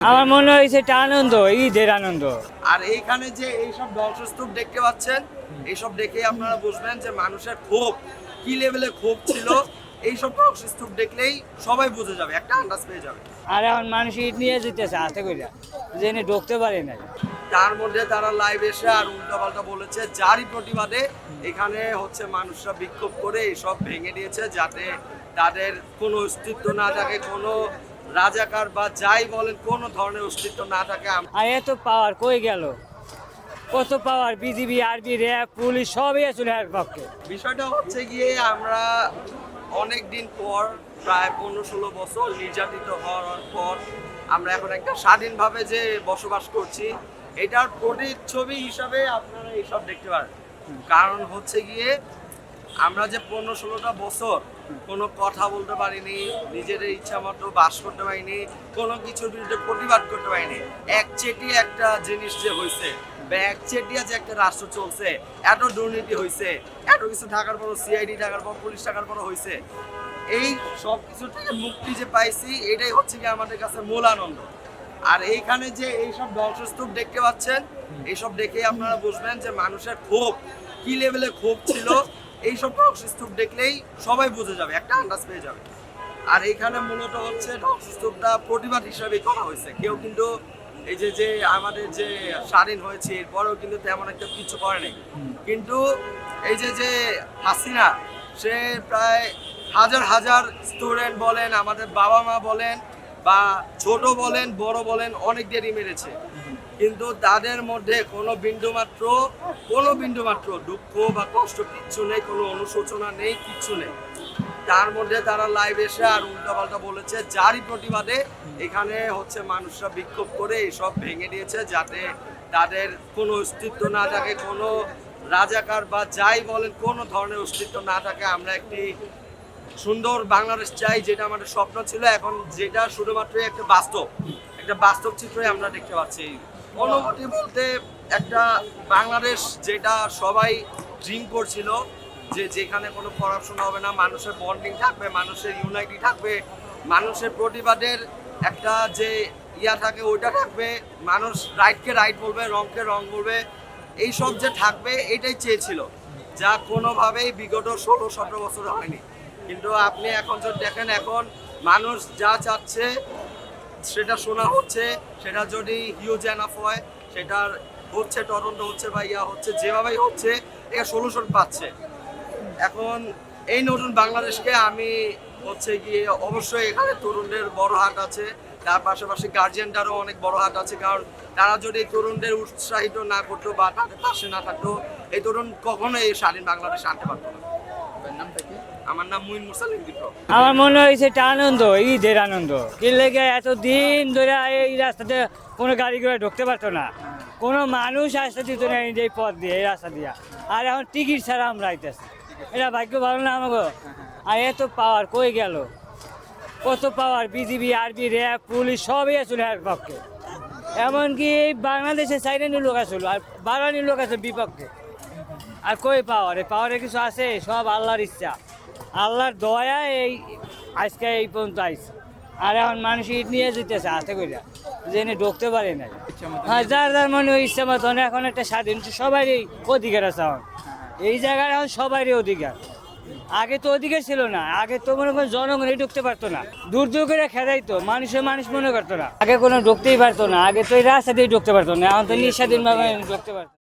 আমার মনে হয়েছে এটা আনন্দ ঈদের আনন্দ। আর এইখানে যে এইসব ধ্বংসস্তূপ দেখতে পাচ্ছেন এইসব দেখে আপনারা বুঝবেন যে মানুষের ক্ষোভ কি লেভেলে ক্ষোভ ছিল এইসব ধ্বংসস্তূপ দেখলেই সবাই বুঝে যাবে একটা আন্দাজ পেয়ে যাবে। আর এখন মানুষ ঈদ নিয়ে যেতেছে হাতে করে জেনে ঢুকতে পারে না। তার মধ্যে তারা লাইভ এসে আর উল্টাপাল্টা বলেছে যারই প্রতিবাদে এখানে হচ্ছে মানুষরা বিক্ষোভ করে এইসব ভেঙে দিয়েছে যাতে তাদের কোনো অস্তিত্ব না থাকে কোনো রাজাকার বা যাই বলেন কোনো ধরনের অস্তিত্ব না থাকে। আর এত পাওয়ার কই গেল? কত power BGB RB RAB police সবই আসলে এর পক্ষে। বিষয়টা হচ্ছে গিয়ে আমরা অনেক দিন পর প্রায় পনেরো ষোলো বছর নির্যাতিত হওয়ার পর আমরা এখন একটা স্বাধীনভাবে যে বসবাস করছি এটার প্রতিচ্ছবি হিসাবে আপনারা এইসব দেখতে পারেন। কারণ হচ্ছে গিয়ে আমরা যে পনেরো ষোলোটা বছর কোনো কথা বলতে পারিনি নিজেদের ইচ্ছা মতো বাস করতে পারিনি, কোনো কিছুর বিরুদ্ধে প্রতিবাদ করতে পারিনি। একচেটি একটা জিনিস যে হয়েছে যে একটা রাষ্ট্র চলছে, এত দুর্নীতি হয়েছে এত কিছু থাকার সিআইডি থাকার পর, পুলিশ থাকার হয়েছে এই সব কিছু থেকে মুক্তি যে পাইছি, এটাই হচ্ছে কি আমাদের কাছে মূল আনন্দ। আর এইখানে যে এইসব ধ্বংসস্তূপ দেখতে পাচ্ছেন, এইসব দেখে আপনারা বুঝবেন যে মানুষের ক্ষোভ, কি লেভেলে ক্ষোভ ছিল এইসব ধ্বংসস্তূপ দেখলেই সবাই বুঝে যাবে একটা আন্দাজ পেয়ে যাবে। আর এইখানে মূলত হচ্ছে ধ্বংসস্তূপটা প্রতিবাদ হিসাবে করা হয়েছে। কেউ কিন্তু এই যে যে আমাদের যে স্বাধীন হয়েছে এরপরেও কিন্তু তেমন একটা কিছু করেনি কিন্তু এই যে যে হাসিনা সে প্রায় হাজার হাজার স্টুডেন্ট বলেন আমাদের বাবা মা বলেন বা ছোট বলেন বড় বলেন অনেক দেরি মেরেছে। কিন্তু তাদের মধ্যে কোনো বিন্দুমাত্র কোনো বিন্দুমাত্র দুঃখ বা কষ্ট কিচ্ছু নেই, কোনো অনুশোচনা নেই, কিচ্ছু নেই। তার মধ্যে তারা লাইভ এসে আর উল্টাপাল্টা বলেছে, যারই প্রতিবাদে এখানে হচ্ছে মানুষরা বিক্ষোভ করে এসব ভেঙে দিয়েছে যাতে তাদের কোনো অস্তিত্ব না থাকে, কোনো রাজাকার বা যাই বলেন, কোনো ধরনের অস্তিত্ব না থাকে। আমরা একটি সুন্দর বাংলাদেশ চাই, যেটা আমাদের স্বপ্ন ছিল। এখন যেটা শুধুমাত্র একটা বাস্তব। একটা বাস্তব চিত্রই আমরা দেখতে পাচ্ছি। অনুভূতি বলতে একটা বাংলাদেশ যেটা সবাই ড্রিম করছিল, যে যেখানে কোনো করাপশন হবে না, মানুষের বন্ডিং থাকবে, মানুষের ইউনাইটি থাকবে, মানুষের প্রতিবাদের একটা যে ইয়া থাকে ওইটা থাকবে, মানুষ রাইটকে রাইট বলবে রংকে রং বলবে এই সব যে থাকবে, এটাই চেয়েছিল, যা কোনোভাবেই বিগত ষোলো সতেরো বছর হয়নি। কিন্তু আপনি এখন যদি দেখেন, এখন মানুষ যা চাচ্ছে সেটা শোনা হচ্ছে, সেটা যদি হিউজ এনাফ হয়, সেটার হচ্ছে তদন্ত হচ্ছে বা ইয়া হচ্ছে, যেভাবেই হচ্ছে এটা সলিউশন পাচ্ছে। এখন এই নতুন বাংলাদেশকে আমি হচ্ছে গিয়ে অবশ্যই এখানে তরুণদের বড় হাত আছে, তার পাশাপাশি গার্জিয়ানটারও অনেক বড় হাত আছে, কারণ তারা যদি তরুণদের উৎসাহিত না করতো বা তাদের পাশে না থাকতো, এই তরুণ কখনোই স্বাধীন বাংলাদেশ আনতে পারতো না। আমার নাম মুইন বিপ্লব আমার মনে হয়েছে এটা আনন্দ, ঈদের আনন্দ। কি লেগে এত দিন ধরে এই রাস্তাতে কোনো গাড়ি ঘোড়া ঢুকতে পারতো না। কোনো মানুষ আসতে দিত না এই পথ দিয়ে, এই রাস্তা দিয়া। আর এখন টিকিট ছাড়া আমরা আইতেছি। এটা ভাগ্য ভালো না আমাকে আর এত পাওয়ার কই গেল? কত power BGB RB RAB police সবই আসলে এক পক্ষে। এমনকি এই বাংলাদেশে সাইডেনের লোক আসলো আর বাগানের লোক আছে বিপক্ষে। আর কই পাওয়ার এই পাওয়ারে কিছু আছে? সব আল্লাহর ইচ্ছা। আল্লাহর দয়া এই আজকে এই পর্যন্ত আইছে। আর এখন মানুষ ইট নিয়ে যেতেছে, হাতে করে জেনে ঢুকতে পারে না হ্যাঁ যার যার মনে ওই ইচ্ছা মতন এখন একটা স্বাধীন, সবারই অধিকার আছে এখন। এই জায়গায় এখন সবারই অধিকার। আগে তো অধিকার ছিল না, আগে তো মনে করেন জনগণই ঢুকতে পারতো না। দূর দূর করে খেদাইতো মানুষের মানুষ মনে করতো না। আগে কোনো ঢুকতেই পারতো না, আগে তো এই রাস্তা দিয়ে ঢুকতে পারতো না, এখন তো নিঃস্বাধীনভাবে ঢুকতে পারতো